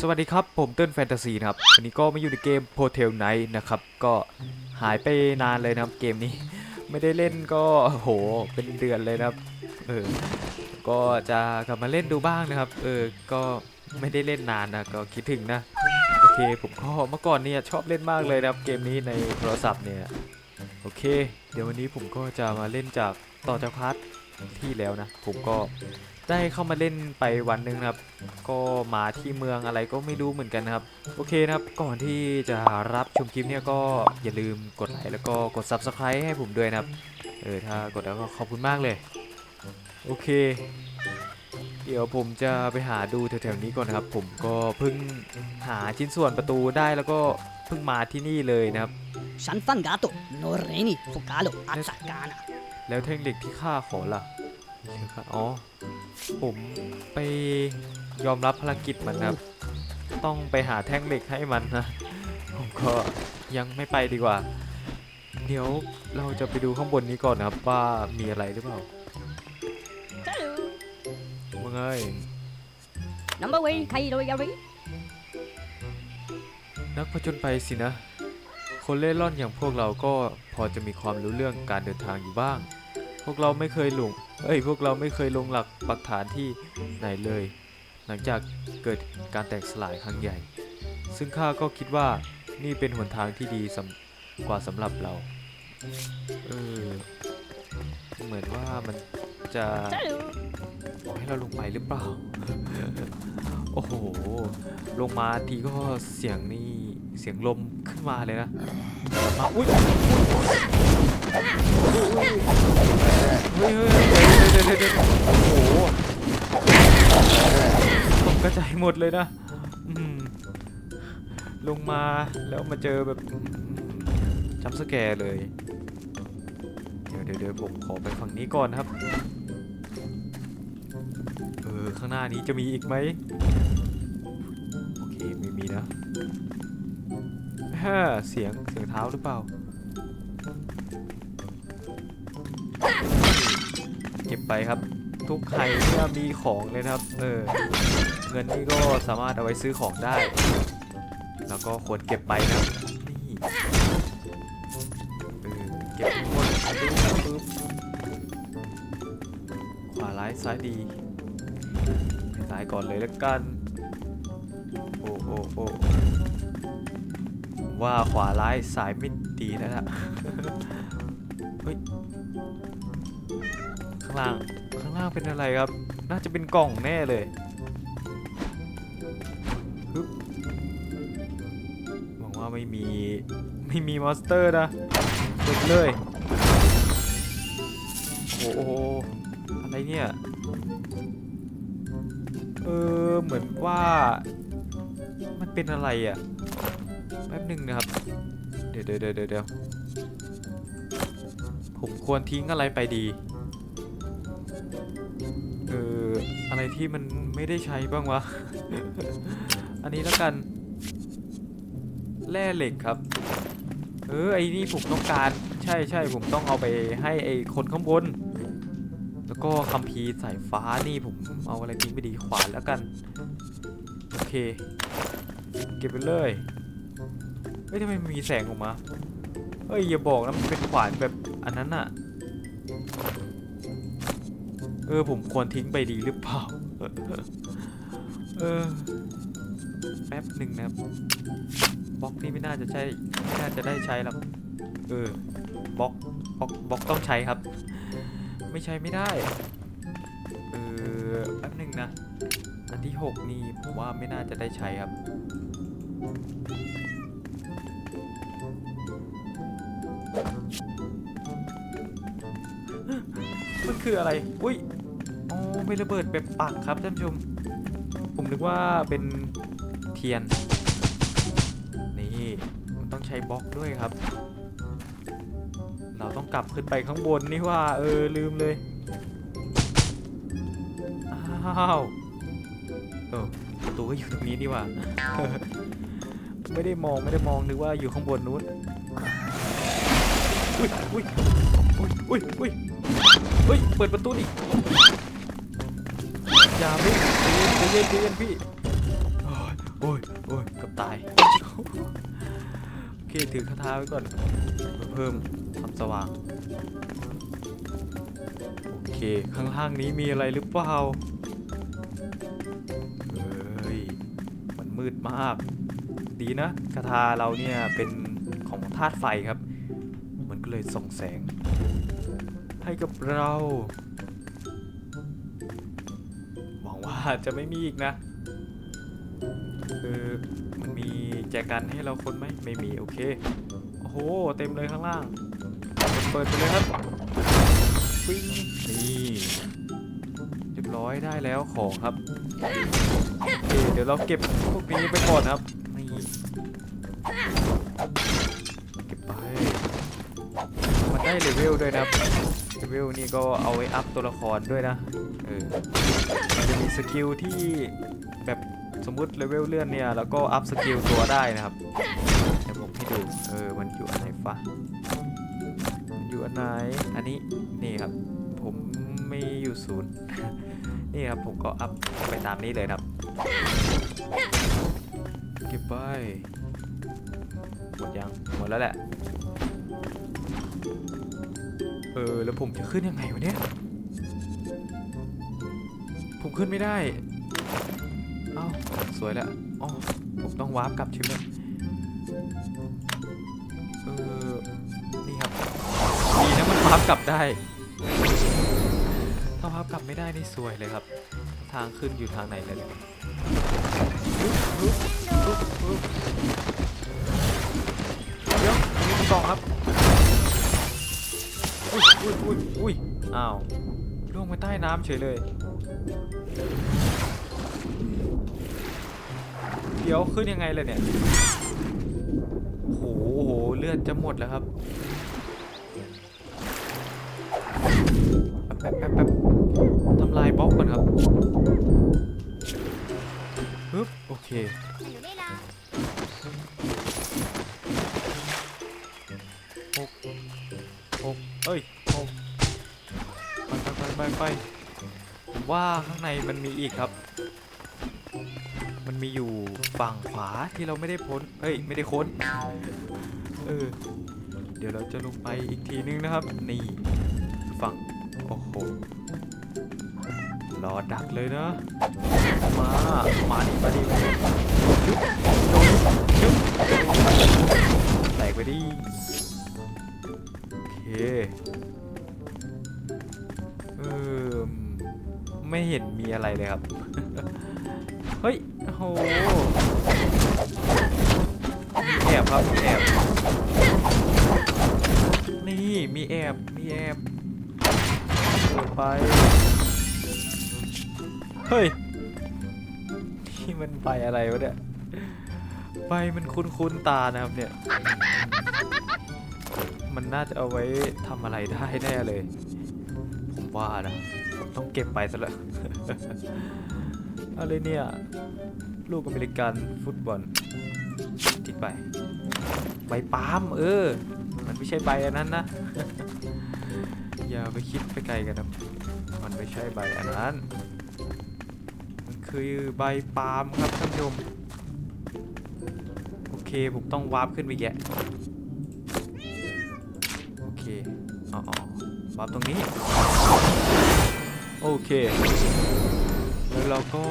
สวัสดีครับผมเติ้ลแฟนตาซีนะครับวันนี้ก็มาอยู่ในเกม p o t e l Night นะครับ ก็หายไปนานเลยนะครับเกมนี้ ไม่ได้เล่นก็โหเป็นเดือนเลยนะครับเออก็จะกลับมาเล่นดูบ้างนะครับ เออก็ไม่ได้เล่นนานนะก็คิดถึงนะโอเคผมก็เมื่อก่อนเนี่ยชอบเล่นมากเลยนะครับเกมนี้ในโทรศัพท์เนี่ยโอเค เดี๋ยววันนี้ผมก็จะมาเล่นจากต่อจากพาร์ท ที่แล้วนะ ผมก็ได้เข้ามาเล่นไปวันหนึ่งนะครับ ก็มาที่เมืองอะไรก็ไม่รู้เหมือนกันนะครับ โอเคนะครับ ก่อนที่จะรับชมคลิปเนี่ยก็อย่าลืมกดไลค์แล้วก็กด Subscribe ให้ผมด้วยนะครับ เออ ถ้ากดแล้วก็ขอบคุณมากเลย โอเค เดี๋ยวผมจะไปหาดูแถวๆนี้ก่อนนะครับ ผมก็เพิ่งหาชิ้นส่วนประตูได้แล้วก็เพิ่งมาที่นี่เลยนะครับ Shanfangato, Norreni, Focalo, Azzarcana. แล้วแท่งเหล็ก ที่ข้าขอล่ะอ๋อ ผมไปยอมรับภารกิจมันนะครับ ต้องไปหาแท่งเหล็กให้มันนะ ผมก็ยังไม่ไปดีกว่า เดี๋ยวเราจะไปดูข้างบนนี้ก่อนนะครับว่ามีอะไรหรือเปล่า Hello. ว่าไง Number way, Kaido Yari. นักผจญภัยสินะ คนเล่ร่อนอย่างพวกเราก็พอจะมีความรู้เรื่องการเดินทางอยู่บ้าง พวกเราไม่เคยหลงเอ้ยพวกเราไม่เคยลงหลักปักฐานที่ไหนเลย หลังจากเกิดการแตกสลายครั้งใหญ่ ซึ่งข้าก็คิดว่านี่เป็นหนทางที่ดีสกว่าสำหรับเราเออเหมือนว่ามันจะบอกให้เราลงไปหรือเปล่า โอ้โห ลงมาทีก็เสียงนี่เสียงลม มาเลยนะมาอุ้ยเฮ้ยเฮ้ยเดี๋ยเดี๋ยโอ้โหตกกระจายหมดเลยนะลงมาแล้วมาเจอแบบจัมสแกร์เลย เดี๋ยวเดี๋ยวผมขอไปฝั่งนี้ก่อนครับ เออ ข้างหน้านี้จะมีอีกไหม ฮ่าเสียงเสียงเท้าหรือเปล่า เก็บไปครับ ทุกใครเมื่มีของเลยนะครับ เออ เงินนี่ก็สามารถเอาไว้ซื้อของได้ แล้วก็ควรเก็บไปนะนี่เออเก็บทุกคนปึ๊บปึ๊บขวาร้ายซ้ายดีซ้ายก่อนเลยแล้วกัน โอ้โอ้โอ้ ว่าขวาร้ายสายไม่ดีแล้วล่ะเฮ้ยข้างล่างข้างล่างเป็นอะไรครับ น่าจะเป็นกล่องแน่เลยฮึบหวังว่าไม่มีไม่มีมอนสเตอร์นะเปิดเลยโอ้โหอะไรเนี่ยเออเหมือนว่า มันเป็นอะไรอะ่ะ ป๊บหนึ่งนะครับ เดี๋ยวเดี๋ยวเดี๋ยวเดี๋ยวผมควรทิ้งอะไรไปดีเอออะไรที่มันไม่ได้ใช้บ้างวะ อันนี้แล้วกันแร่เหล็กครับ เออไอ้นี่ผมต้องการใช่ใช่ผมต้องเอาไปให้ไอ้คนข้างบน แล้วก็คัมภีร์สายฟ้านี่ผมเอาอะไรทิ้งไปดีขวานแล้วกัน โอเค เก็บไปเลย ฮ้ยทำไมมันมีแสงออกมาเฮ้ยอย่าบอกนะมันเป็นขวานแบบอันนั้นอะเออผมควรทิ้งไปดีหรือเปล่า เออแป๊บหนึ่งนะบบล็อกนี่ไม่น่าจะใช่ไม่น่าจะได้ใช้หรอกเออบล็อกบล็อกบล็อกต้องใช้ครับ ไม่ใช้ไม่ได้เออแป๊บหนึ่งนะอันที่ 6 นี่ผมว่าไม่น่าจะได้ใช้ครับ คืออะไร อุ้ยอ๋อไม่ระเบิดแบบปักครับท่านผู้ชม ผมนึกว่าเป็นเทียน นี่มันต้องใช้บล็อกด้วยครับ เราต้องกลับขึ้นไปข้างบนนี่ว่า เออลืมเลย อ้าวเออประตูก็อยู่ตรงนี้นี่ว่า ไม่ได้มองไม่ได้มองนึกว่าอยู่ข้างบนนู้น อุ้ยอุ้ยอุ้ยอุ้ยอุ้ย เฮ้ย เปิดประตูดิ อย่าพี่ใจเย็นใจเย็นเย็นพี่โอ้ยโอ้ย โอ้ยกับตาย โอเค ถือคาถาไว้ก่อน เพิ่มความสว่าง โอเค ข้างล่างนี้มีอะไรหรือเปล่า เฮ้ย มันมืดมาก ดีนะคาถาเราเนี่ยเป็นของธาตุไฟครับ มันก็เลยส่องแสง ให้กับเราหวังว่าจะไม่มีอีกนะ คือมันมีแจกันให้เราคนไหมไม่มี โอเค โอ้โห เต็มเลยข้างล่าง เปิดไปเลยครับปิ้งนี่เรียบร้อยได้แล้วของครับโอเคเดี๋ยวเราเก็บพวกนี้ไปก่อนครับนี่เก็บไปมันได้เลเวลด้วยนะครับ วลนี่ก็เอาไว้อัพตัวละครด้วยนะเออมันจะมีสกิลที่แบบสมมุติเลเวลเลื่อนเนี่ยแล้วก็อัพสกิลตัวได้นะครับเดี๋ยวผมให้ดูเออมันอยู่อันไหนฟะมันอยู่อันไหนอันนี้นี่ครับ ผมไม่อยู่ศูนย์นี่ครับผมก็อัพไปตามนี้เลยครับเก็บไปหมดยังหมดแล้วแหละ เออ แล้วผมจะขึ้นยังไงวะเนี่ย ผมขึ้นไม่ได้ เอ้า สวยแล้วอ๋อผมต้องวาร์ปกลับใช่ไหมเออ นี่ครับ ดีนะมันวาร์ปกลับได้ ถ้าวาร์ปกลับไม่ได้นี่สวยเลยครับ ทางขึ้นอยู่ทางไหนเลยเนี่ยเดี๋ยวมีกล่องครับ อุ้ยอุ้ยอ้าวล่วงไปใต้น้ำเฉยเลย เดี๋ยวขึ้นยังไงเลยเนี่ยโอ้โหโหเลือดจะหมดแล้วครับแป๊บแป๊บแป๊บทำลายบล็อกก่อนครับปึ๊บโอเค ว่าข้างในมันมีอีกครับ มันมีอยู่ฝั่งขวาที่เราไม่ได้พ้นเอ้ยไม่ได้ค้น เออ เดี๋ยวเราจะลงไปอีกทีนึงนะครับ นี่ฝั่ง โอ้โห รอดักเลยนะ มา มาดิมาดิชุบชุบแตกไปดิ โอเค ไม่เห็นมีอะไรเลยครับ เฮ้ย โอ้โหแอบครับมีแอบ นี่มีแอบ มีแอบเปิดไป เฮ้ย ที่มันใบอะไรวะเนี่ยใบมันคุ้นๆตานะครับเนี่ย มันน่าจะเอาไว้ทำอะไรได้แน่เลย ผมว่านะ ต้องเก็บไปซะแล้วอะไรเนี่ย ลูกอเมริกันฟุตบอลทิ้งไป ใบปาล์มเออ มันไม่ใช่ใบอันนั้นนะ อย่าไปคิดไปไกลกันนะมันไม่ใช่ใบอันนั้น มันคือใบปาล์มครับท่านผู้ชมโอเคผมต้องวาร์ปขึ้นไปแกะโอเค อ๋อวาร์ปตรงนี้ โอเค แล้วเราก็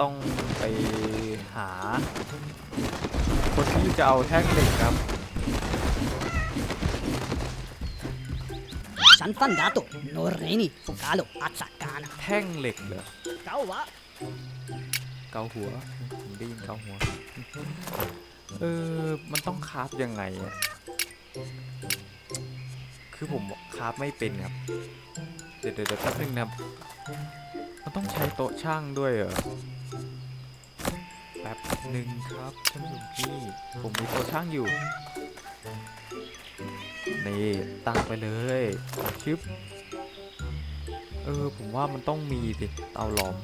ต้องไปหา คนที่จะเอาแท่งเหล็กครับ Sanfangato, Norreni, Focalo, Azzacana. แท่งเหล็กเหรอ Cauva, เกาหัวผมได้ยินเกาหัว เออ มันต้องคราฟยังไงอะคือผมคราฟไม่เป็นครับเดี๋ยวเดี๋ยวเดี๋ยวแป๊บนึงนะครับ มันต้องใช้โต๊ะช่างด้วยเหรอ แป๊บหนึ่งครับท่านผู้ชมพี่ ผมมีโต๊ะช่างอยู่ นี่ตั้งไปเลยชึบ เออ ผมว่ามันต้องมีสิ เตาหลอม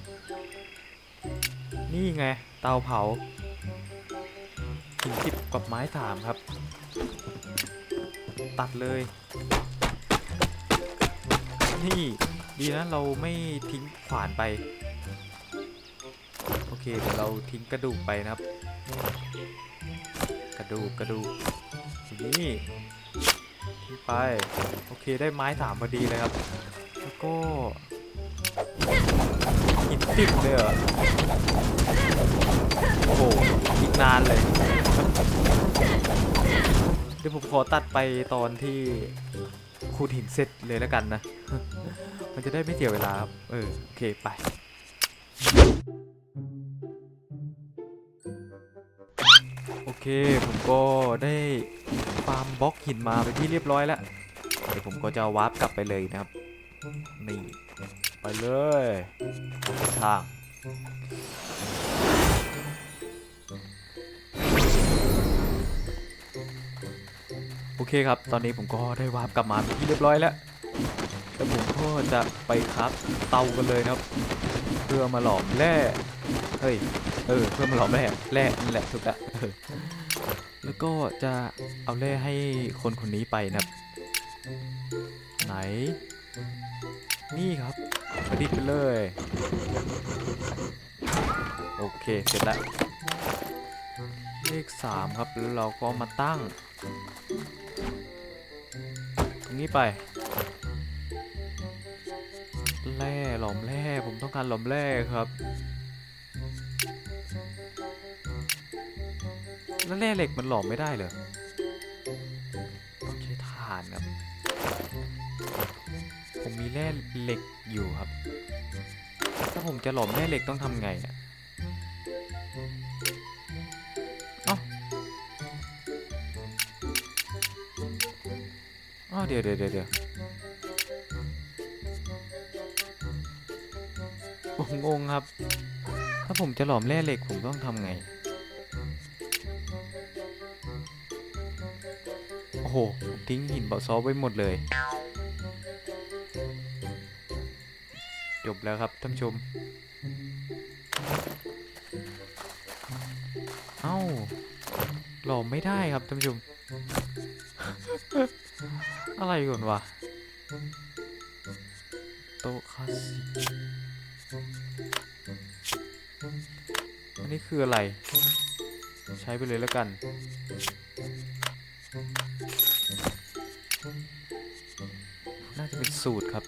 นี่ไง เตาเผาหินสิบกับไม้สามครับ ตัดเลย นี่ ดีนะเราไม่ทิ้งขวานไป โอเคเดี๋ยวเราทิ้งกระดูกไปนะครับ กระดูกกระดูกนี้ทิ้งไป โอเคได้ไม้สามพอดีเลยครับ แล้วก็หินติดเลยเหรอโอ้โหอีกนานเลยเดี๋ยวผมขอตัดไปตอนที่ขุดหินเสร็จเลยแล้วกันนะ มันจะได้ไม่เสียเวลาครับเออโอเคไป โอเคผมก็ได้ฟาร์มบล็อกหินมาไปที่เรียบร้อยแล้วเดี๋ยวผมก็จะวาร์ปกลับไปเลยนะครับนี่ไปเลยทางโอเคครับ ตอนนี้ผมก็ได้วาร์ปกลับมาเป็นที่เรียบร้อยแล้ว แล้วผมก็จะไปครับเตากันเลยนะครับ เพื่อมาหลอมแร่เฮ้ยเออเพื่อมาหลอมแร่แร่นั่นแหละถูกละแล้วก็จะเอาแร่ให้คนคนนี้ไปนะครับ ไหน นี่ครับประดิษฐ์ไปเลย โอเคเสร็จแล้วเลขสามครับแล้วเราก็มาตั้ง ตรงนี้ไป หลอมแร่ผมต้องการหลอมแร่ครับ แล้วแร่เหล็กมันหลอมไม่ได้เหรอต้องใช้ถ่านครับ ผมมีแร่เหล็กอยู่ครับ ถ้าผมจะหลอมแร่เหล็กต้องทำไงอะเอ้าอ้าวเดี๋ยวเดี๋ยวเดี๋ยว ผมงงครับ ถ้าผมจะหลอมแร่เหล็กผมต้องทำไง โอ้โหผมทิ้งหินเบาะซอไว้หมดเลย จบแล้วครับท่านชม เอ้า หลอมไม่ได้ครับท่านชม อะไรก่อนวะโต๊ะคาสสิก อันนี้คืออะไร ใช้ไปเลยแล้วกัน น่าจะเป็นสูตรครับ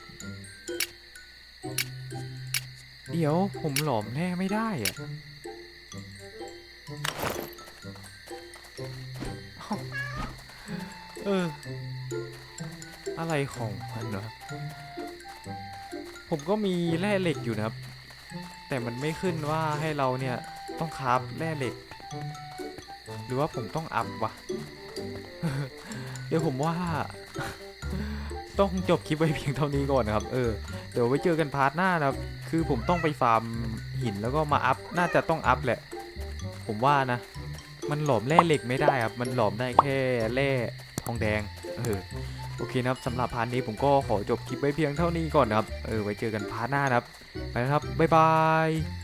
เดี๋ยวผมหลอมแร่ไม่ได้อะเอ้าเออ อะไรของมันวะ ผมก็มีแร่เหล็กอยู่นะครับ แต่มันไม่ขึ้นว่าให้เราเนี่ยต้องคราฟแร่เหล็ก หรือว่าผมต้องอัพวะ เดี๋ยวผมว่า ต้องจบคลิปไว้เพียงเท่านี้ก่อนนะครับ เออ เดี๋ยวไว้เจอกันพาร์ทหน้านะครับ คือผมต้องไปฟาร์มหินแล้วก็มาอัพ น่าจะต้องอัพแหละ ผมว่านะ มันหลอมแร่เหล็กไม่ได้ครับ มันหลอมได้แค่แร่ทองแดง เออ โอเคนะครับสำหรับพาร์ทนี้ผมก็ขอจบคลิปไว้เพียงเท่านี้ก่อนนะครับ เออไว้เจอกันพาร์ทหน้านะครับ ไปนะครับ บ๊ายบาย